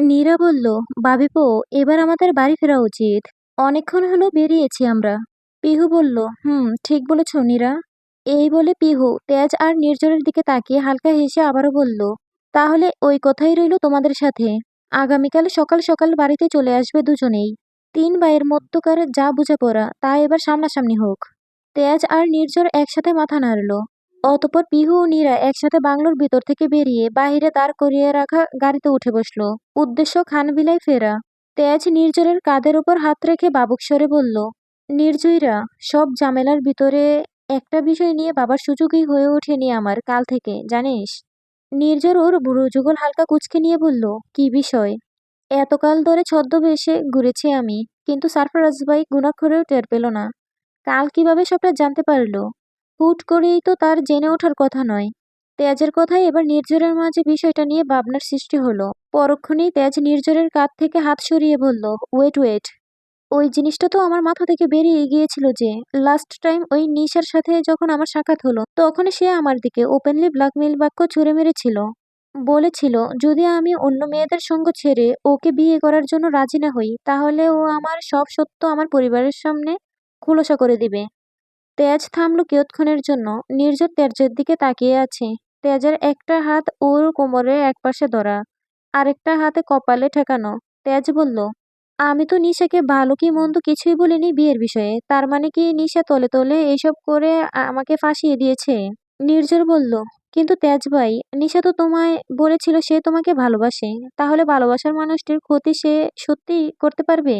নীরা বলল, "বাবিপো, এবার আমাদের বাড়ি ফেরা উচিত। অনেকক্ষণ হলো বেরিয়েছি আমরা।" পিহু বলল, "হুম, ঠিক বলেছ নীরা।" এই বলে পিহু তেজ আর নির্জরের দিকে তাকিয়ে হালকা হেসে আবারও বলল, "তাহলে ওই কথাই রইল তোমাদের সাথে। আগামীকাল সকাল সকাল বাড়িতে চলে আসবে দুজনেই। তিন ভাইয়ের মধ্যকার যা বোঝাপড়া তা এবার সামনাসামনি হোক।" তেজ আর নির্ঝর একসাথে মাথা নাড়ল। অতঃপর পিহু ও নীরা একসাথে বাংলোর ভিতর থেকে বেরিয়ে বাহিরে দাঁড় করিয়ে রাখা গাড়িতে উঠে বসল। উদ্দেশ্য খানবিলায় ফেরা। তেজ নির্জরের কাঁধের ওপর হাত রেখে বাবুক স্বরে বলল, "নির্জয়রা, সব ঝামেলার ভিতরে একটা বিষয় নিয়ে বাবার সুযোগই হয়ে ওঠেনি আমার কাল থেকে, জানিস?" নির্জর ওর বুড়ো যুগল হালকা কুচকে নিয়ে বলল, কি বিষয়?" "এতকাল ধরে ছদ্মবেশে ঘুরেছি আমি, কিন্তু সারফরাজ ভাই ঘুণাক্ষরেও টের পেল না। কাল কীভাবে সবটা জানতে পারল? হুট করেই তো তার জেনে ওঠার কথা নয়।" তেজের কথায় এবার নির্ঝরের মাঝে বিষয়টা নিয়ে ভাবনার সৃষ্টি হলো। পরক্ষণেই তেজ নির্ঝরের কাঁধ থেকে হাত সরিয়ে বলল, "ওয়েট ওয়েট। ওই জিনিসটা তো আমার মাথা থেকে বেরিয়ে গিয়েছিল যে, লাস্ট টাইম ওই নিশার সাথে যখন আমার সাক্ষাৎ হলো, তখন সে আমার দিকে ওপেনলি ব্ল্যাকমেইল বাক্য ছুড়ে মেরেছিল। বলেছিল, যদি আমি অন্য মেয়েদের সঙ্গ ছেড়ে ওকে বিয়ে করার জন্য রাজি না হই, তাহলে ও আমার সব সত্য আমার পরিবারের সামনে খোলসা করে দিবে।" তেজ থামল কিয়ৎক্ষণের জন্য। নির্ঝর তেজের দিকে তাকিয়ে আছে। তেজের একটা হাত ওর কোমরের একপাশে ধরা, আরেকটা হাতে কপালে ঠেকানো। তেজ বলল, "আমি তো নিশাকে ভালো কি মন্দ কিছুই বলিনি বিয়ের বিষয়ে। তার মানে কি নিশা তলে তলে এসব করে আমাকে ফাঁসিয়ে দিয়েছে?" নির্জর বলল, "কিন্তু তেজ ভাই, নিশা তো তোমায় বলেছিল সে তোমাকে ভালোবাসে। তাহলে ভালোবাসার মানুষটির ক্ষতি সে সত্যিই করতে পারবে?"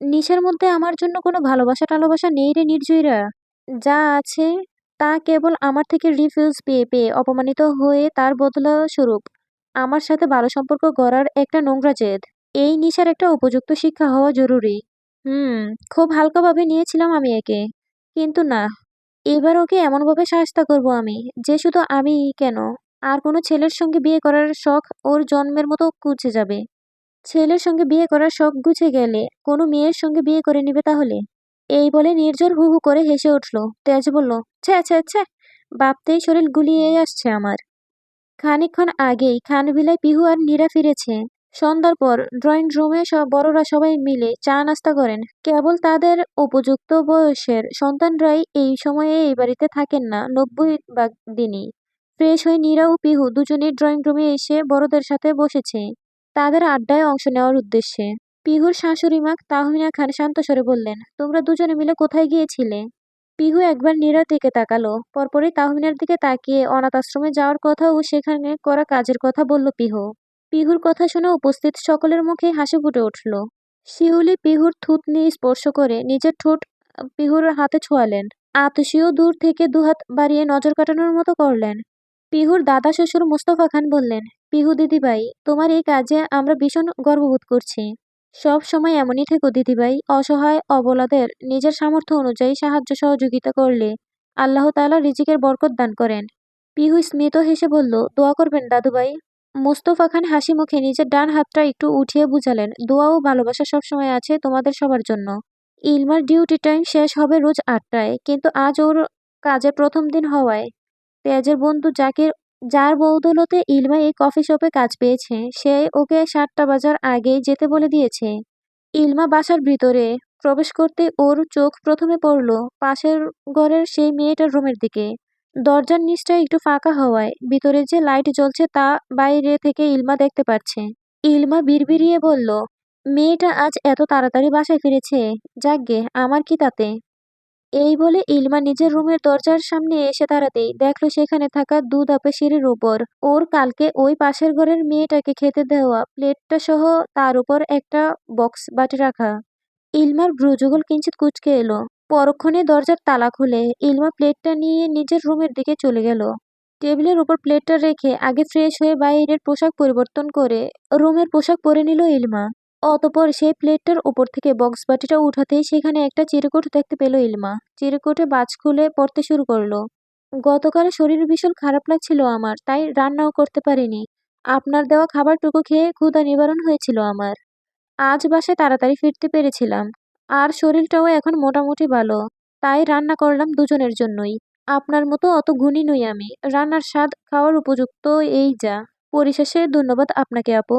"নিশার মধ্যে আমার জন্য কোনো ভালোবাসা টালোবাসা নেই রে নির্জয়রা। যা আছে তা কেবল আমার থেকে রিফিউজ পেয়ে পেয়ে অপমানিত হয়ে তার বদলা স্বরূপ আমার সাথে ভালো সম্পর্ক গড়ার একটা নোংরা জেদ। এই নিশার একটা উপযুক্ত শিক্ষা হওয়া জরুরি। হুম, খুব হালকাভাবে নিয়েছিলাম আমি একে। কিন্তু না, এবার ওকে এমনভাবে শায়েস্তা করব আমি, যে শুধু আমি কেন, আর কোনো ছেলের সঙ্গে বিয়ে করার শখ ওর জন্মের মতো ঘুচে যাবে। ছেলের সঙ্গে বিয়ে করার শখ গুছে গেলে কোনো মেয়ের সঙ্গে বিয়ে করে নিবে তাহলে?" এই বলে নির্ঝর হু করে হেসে উঠল। তেজ বলল, "ছ্যা ছ্যা ছ্যা, ভাবতেই শরীর গুলিয়ে আসছে আমার।" খানিকক্ষণ আগেই খানভিলায় পিহু আর নীরা ফিরেছে। সন্ধ্যার পর ড্রয়িং রুমে সব বড়রা সবাই মিলে চা নাস্তা করেন। কেবল তাদের উপযুক্ত বয়সের সন্তানরাই এই সময়ে এই বাড়িতে থাকেন না নব্বই ভাগ দিনই। ফ্রেশ হয়ে নীরা ও পিহু দুজনেই ড্রয়িং রুমে এসে বড়দের সাথে বসেছে তাদের আড্ডায় অংশ নেওয়ার উদ্দেশ্যে। পিহুর শাশুড়িমা তাহমিনা খান শান্ত স্বরে বললেন, "তোমরা দুজনে মিলে কোথায় গিয়েছিলে?" পিহু একবার নীরার দিকে তাকালো, পরপরই তাহমিনার দিকে তাকিয়ে অনাথ আশ্রমে যাওয়ার কথা ও সেখানে করা কাজের কথা বলল পিহু। পিহুর কথা শুনে উপস্থিত সকলের মুখে হাসি ফুটে উঠল। শিউলি পিহুর থুতনি স্পর্শ করে নিজের ঠোঁট পিহুর হাতে ছোঁয়ালেন। আতসীও দূর থেকে দুহাত বাড়িয়ে নজর কাটানোর মতো করলেন। পিহুর দাদা শ্বশুর মুস্তফা খান বললেন, "পিহু দিদিভাই, তোমার এই কাজে আমরা ভীষণ গর্ববোধ করছি। সব সময় এমনই থেকো দিদিভাই। অসহায় অবলাদের নিজের সামর্থ্য অনুযায়ী সাহায্য সহযোগিতা করলে আল্লাহ তাআলা রিজিকের বরকত দান করেন।" পিহু স্মিত হেসে বলল, "দোয়া করবেন দাদুভাই।" মুস্তফা খান হাসি মুখে নিজের ডান হাতটা একটু উঠিয়ে বুঝালেন, "দোয়া ও ভালোবাসা সবসময় আছে তোমাদের সবার জন্য। ইলমার ডিউটি টাইম শেষ হবে রোজ আটটায়, কিন্তু আজ ওর কাজের প্রথম দিন হওয়ায় তেজের বন্ধু জাকির যার বদৌলতে ইলমা এই কফি শপে কাজ পেয়েছে, সে ওকে সাতটা বাজার আগেই যেতে বলে দিয়েছে।" ইলমা বাসার ভিতরে প্রবেশ করতে ওর চোখ প্রথমে পড়ল পাশের ঘরের সেই মেয়েটার রুমের দিকে। দরজার নিচটা একটু ফাঁকা হওয়ায় ভিতরে যে লাইট জ্বলছে তা বাইরে থেকে ইলমা দেখতে পাচ্ছে। ইলমা বিড়বিড়িয়ে বলল, "মেয়েটা আজ এত তাড়াতাড়ি বাসায় ফিরেছে, যাকগে, আমার কি তাতে?" এই বলে ইলমা নিজের রুমের দরজার সামনে এসে দাঁড়াতেই দেখল সেখানে থাকা দু ধাপে সিঁড়ির ওপর ওর কালকে ওই পাশের ঘরের মেয়েটাকে খেতে দেওয়া প্লেটটা সহ তার উপর একটা বক্স বাটি রাখা। ইলমার ভ্রুযুগল কিঞ্চিৎ কুচকে এলো। পরক্ষণে দরজার তালা খুলে ইলমা প্লেটটা নিয়ে নিজের রুমের দিকে চলে গেল। টেবিলের উপর প্লেটটা রেখে আগে ফ্রেশ হয়ে বাইরের পোশাক পরিবর্তন করে রুমের পোশাক পরে নিল ইলমা। অতঃপর সেই প্লেটটার উপর থেকে বক্স বাটিটা উঠাতেই সেখানে একটা চিরকুট দেখতে পেল ইলমা। চিরকুটে বাজ খুলে পড়তে শুরু করল "গতকাল শরীর ভীষণ খারাপ লাগছিল আমার, তাই রান্নাও করতে পারিনি। আপনার দেওয়া খাবারটুকু খেয়ে ক্ষুধা নিবারণ হয়েছিল আমার। আজ বাসায় তাড়াতাড়ি ফিরতে পেরেছিলাম। আর শরীরটাও এখন মোটামুটি ভালো, তাই রান্না করলাম দুজনের জন্যই। আপনার মতো অত গুণী নই আমি। রান্নার স্বাদ খাওয়ার উপযুক্ত এই যা। পরিশেষে ধন্যবাদ আপনাকে আপু।"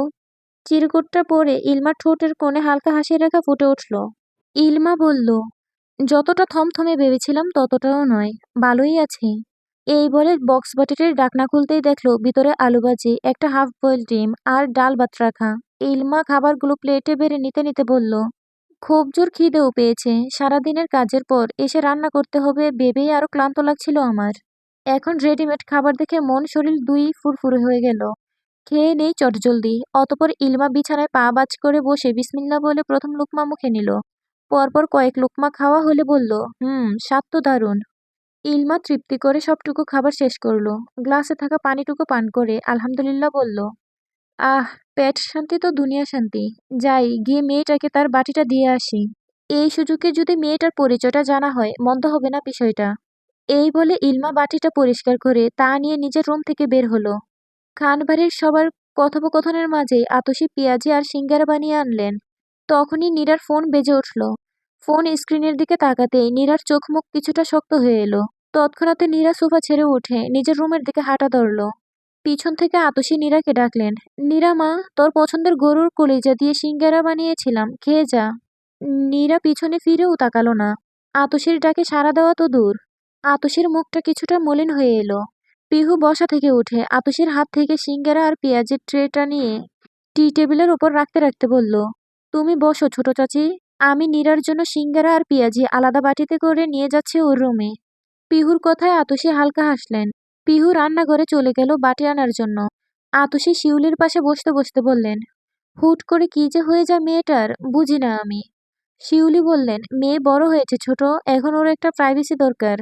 চিরকুটটা পরে ইলমার ঠোঁটের কোণে হালকা হাসির রেখা ফুটে উঠল। ইলমা বলল, যতটা থমথমে ভেবেছিলাম ততটাও নয়, ভালোই আছে। এই বলে বক্স বাটিটির ডাকনা খুলতেই দেখল ভিতরে আলু ভাজি একটা হাফ বয়েল ডিম আর ডাল ভাত রাখা। ইলমা খাবারগুলো প্লেটে বেড়ে নিতে নিতে বলল, খুব জোর খিদেও পেয়েছে, সারাদিনের কাজের পর এসে রান্না করতে হবে ভেবেই আরও ক্লান্ত লাগছিল আমার। এখন রেডিমেড খাবার দেখে মন শরীর দুই ফুরফুরে হয়ে গেল। খেয়ে নেই চটজলদি। অতপর ইলমা বিছানায় পা বাজ করে বসে বিসমিল্লা বলে প্রথম লুকমা মুখে নিল। পরপর কয়েক লুকমা খাওয়া হলে বলল, হুম, স্বাদ তো দারুণ। ইলমা তৃপ্তি করে সবটুকু খাবার শেষ করল। গ্লাসে থাকা পানিটুকু পান করে আলহামদুলিল্লাহ বলল, আহ, পেট শান্তি তো দুনিয়া শান্তি। যাই, গিয়ে মেয়েটাকে তার বাটিটা দিয়ে আসি। এই সুযোগে যদি মেয়েটার পরিচয়টা জানা হয়, মন্দ হবে না বিষয়টা। এই বলে ইলমা বাটিটা পরিষ্কার করে তা নিয়ে নিজের রুম থেকে বের হলো। খানবাড়ির সবার কথোপকথনের মাঝে আতসী পেঁয়াজি আর সিঙ্গারা বানিয়ে আনলেন। তখনই নীরার ফোন বেজে উঠল। ফোন স্ক্রিনের দিকে তাকাতেই নীরার চোখ মুখ কিছুটা শক্ত হয়ে এলো। তৎক্ষণাৎ নীরা সোফা ছেড়ে উঠে নিজের রুমের দিকে হাঁটা ধরল। পিছন থেকে আতসী নীরাকে ডাকলেন, নীরা মা, তোর পছন্দের গরুর কলিজা দিয়ে সিঙ্গারা বানিয়েছিলাম, খেয়ে যা। নীরা পিছনে ফিরেও তাকালো না। আতসীর ডাকে সাড়া দেওয়া তো দূর। আতসীর মুখটা কিছুটা মলিন হয়ে এলো। পিহু বসা থেকে উঠে আতসীর হাত থেকে সিঙ্গারা আর পেঁয়াজের ট্রেটা নিয়ে টি টেবিলের ওপর রাখতে রাখতে বলল, তুমি বসো ছোট চাচি, আমি নীরার জন্য সিঙ্গারা আর পেঁয়াজি আলাদা বাটিতে করে নিয়ে যাচ্ছি ওর রুমে। পিহুর কথায় আতসী হালকা হাসলেন। পিহু রান্নাঘরে চলে গেল বাটি আনার জন্য। আতসী শিউলির পাশে বসতে বসতে বললেন, হুট করে কি যে হয়ে যায় মেয়েটার, বুঝি না আমি। শিউলি বললেন, মেয়ে বড় হয়েছে ছোট, এখন ওর একটা প্রাইভেসি দরকার।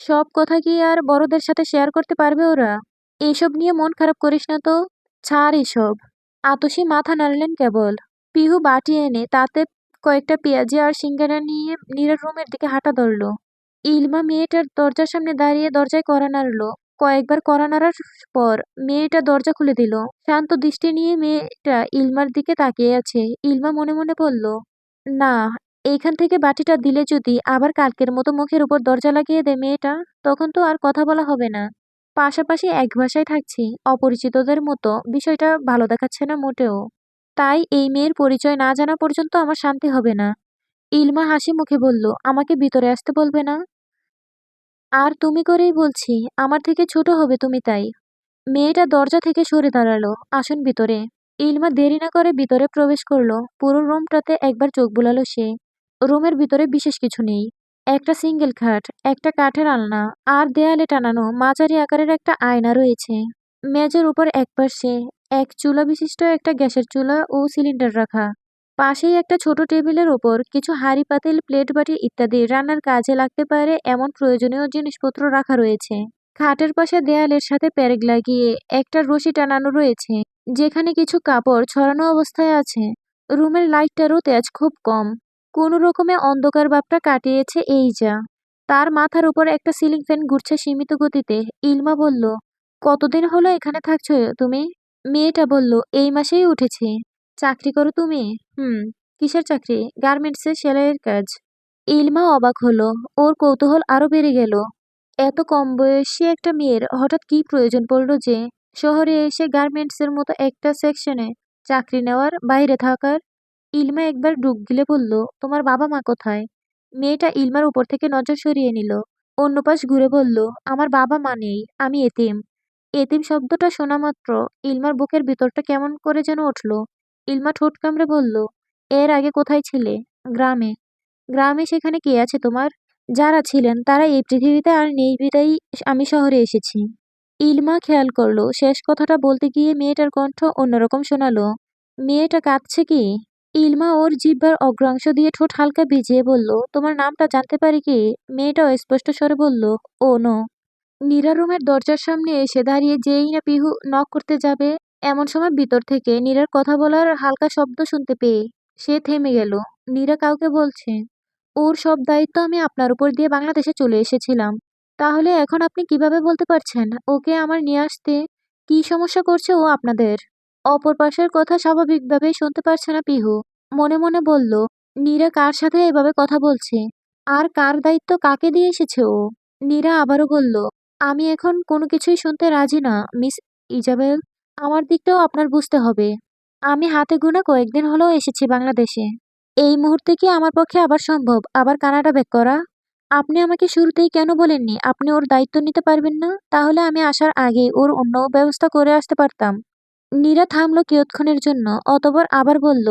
সব কথা কি আর বড়দের সাথে শেয়ার করতে পারবে ওরা? এইসব নিয়ে মন খারাপ করিস না তো। ছাড় এসব। আতসী মাথা নাড়লেন কেবল। পিহু বাটি এনে তাতে কয়েকটা পেঁয়াজি আর সিঙ্গারা নিয়ে নীরার রুমের দিকে হাঁটা ধরল। ইলমা মেয়েটার দরজার সামনে দাঁড়িয়ে দরজায় কড়া নাড়ল। কয়েকবার কড়া নাড়ার পর মেয়েটা দরজা খুলে দিল। শান্ত দৃষ্টি নিয়ে মেয়েটা ইলমার দিকে তাকিয়ে আছে। ইলমা মনে মনে বলল, না এইখান থেকে বাটিটা দিলে যদি আবার কালকের মতো মুখের উপর দরজা লাগিয়ে দেয় মেয়েটা, তখন তো আর কথা বলা হবে না। পাশাপাশি এক ভাষায় থাকছি, অপরিচিতদের মতো বিষয়টা ভালো দেখাচ্ছে না মোটেও। তাই এই মেয়ের পরিচয় না জানা পর্যন্ত আমার শান্তি হবে না। ইলমা হাসি মুখে বলল, আমাকে ভিতরে আসতে বলবে না? আর তুমি করেই বলছি, আমার থেকে ছোট হবে তুমি তাই। মেয়েটা দরজা থেকে সরে দাঁড়াল, আসুন ভিতরে। ইলমা দেরি না করে ভিতরে প্রবেশ করল, পুরো রুমটাতে একবার চোখ বুলালো সে। রুমের ভিতরে বিশেষ কিছু নেই। একটা সিঙ্গেল খাট, একটা কাঠের আলনা, আর দেয়ালে টানানো মাঝারি আকারের একটা আয়না রয়েছে। মেজের উপর একপাশে এক চুলা বিশিষ্ট একটা গ্যাসের চুলা ও সিলিন্ডার রাখা। পাশেই একটা ছোট টেবিলের ওপর কিছু হাঁড়ি, পাতিল, প্লেট বাটি ইত্যাদি রান্নার কাজে লাগতে পারে এমন প্রয়োজনীয় জিনিসপত্র রাখা রয়েছে। খাটের পাশে দেয়ালের সাথে প্যারেক লাগিয়ে একটা রশি টানানো রয়েছে, যেখানে কিছু কাপড় ছড়ানো অবস্থায় আছে। রুমের লাইটটারও তেজ খুব কম। কোনো রকমে অন্ধকার ভাবটা কাটিয়েছে এই যা। তার মাথার উপর একটা সিলিং ফ্যান ঘুরছে সীমিত গতিতে। ইলমা বলল, কতদিন হলো এখানে থাকছো তুমি? মেয়েটা বলল, এই মাসেই উঠেছি। চাকরি করো তুমি? হুম, কিসের চাকরি? গার্মেন্টসে সেলাইয়ের কাজ। ইলমা অবাক হলো, ওর কৌতূহল আরও বেড়ে গেল। এত কম বয়সী একটা মেয়ের হঠাৎ কি প্রয়োজন পড়ল যে শহরে এসে গার্মেন্টসের মতো একটা সেকশনে চাকরি নেওয়ার বাইরে থাকার ইলমা একবার ডুব গিলে বলল, তোমার বাবা মা কোথায়? মেয়েটা ইলমার উপর থেকে নজর সরিয়ে নিল। অন্য পাশ ঘুরে বলল, আমার বাবা মা নেই, আমি এতিম। এতিম শব্দটা শোনা মাত্র ইলমার বুকের ভিতরটা কেমন করে যেন উঠল। ইলমা ঠোঁট কামড়ে বলল, এর আগে কোথায় ছিলে? গ্রামে। গ্রামে সেখানে কে আছে তোমার? যারা ছিলেন, তারা এই পৃথিবীতে আর নেই, বিদায়ী আমি শহরে এসেছি। ইলমা খেয়াল করল, শেষ কথাটা বলতে গিয়ে মেয়েটার কণ্ঠ অন্যরকম শোনালো। মেয়েটা কাঁদছে কি? ইলমা ওর জিহ্বার অগ্রাংশ দিয়ে ঠোঁট হালকা ভিজিয়ে বলল, তোমার নামটা জানতে পারি কি? মেয়েটা স্পষ্ট স্বরে বলল, ও, নো। নীরা রুমের দরজার সামনে এসে দাঁড়িয়ে যেই না পিহু নক করতে যাবে, এমন সময় ভিতর থেকে নীরার কথা বলার হালকা শব্দ শুনতে পেয়ে সে থেমে গেল। নীরা কাউকে বলছে, ওর সব দায়িত্ব আমি আপনার উপর দিয়ে বাংলাদেশে চলে এসেছিলাম। তাহলে এখন আপনি কীভাবে বলতে পারছেন? ওকে আমার নিয়ে আসতে কি সমস্যা করছে ও আপনাদের? অপর পাশের কথা স্বাভাবিকভাবেই শুনতে পারছে না পিহু মনে মনে বলল, নীরা কার সাথে এভাবে কথা বলছে আর কার দায়িত্ব কাকে দিয়ে এসেছে ও নীরা আবারও বলল, আমি এখন কোনো কিছুই শুনতে রাজি না, মিস ইজাবেল আমার দিকটাও আপনার বুঝতে হবে আমি হাতে গোনা কয়েকদিন হলেও এসেছি বাংলাদেশে। এই মুহূর্তে কি আমার পক্ষে আবার সম্ভব আবার কানাডা ব্যাক করা? আপনি আমাকে শুরুতেই কেন বলেননি আপনি ওর দায়িত্ব নিতে পারবেন না? তাহলে আমি আসার আগেই ওর অন্য ব্যবস্থা করে আসতে পারতাম। নীরা থামল কিয়ৎক্ষণের জন্য, অতঃপর আবার বলল,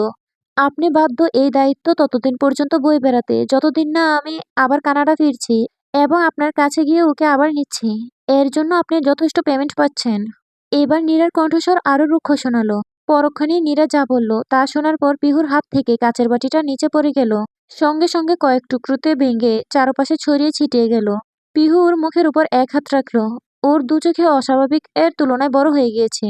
আপনি বাধ্য এই দায়িত্ব ততদিন পর্যন্ত বয়ে বেড়াতে যতদিন না আমি আবার কানাডা ফিরছি এবং আপনার কাছে গিয়ে ওকে আবার নিচ্ছি। এর জন্য আপনি যথেষ্ট পেমেন্ট পাচ্ছেন। এবার নীরার কণ্ঠস্বর আরও রুক্ষ শোনালো। পরক্ষণেই নীরা যা বলল তা শোনার পর পিহুর হাত থেকে কাচের বাটিটা নিচে পড়ে গেল। সঙ্গে সঙ্গে কয়েক টুকরোতে ভেঙে চারপাশে ছড়িয়ে ছিটিয়ে গেল। পিহু ওর মুখের উপর এক হাত রাখল। ওর দু চোখে অস্বাভাবিক এর তুলনায় বড় হয়ে গিয়েছে।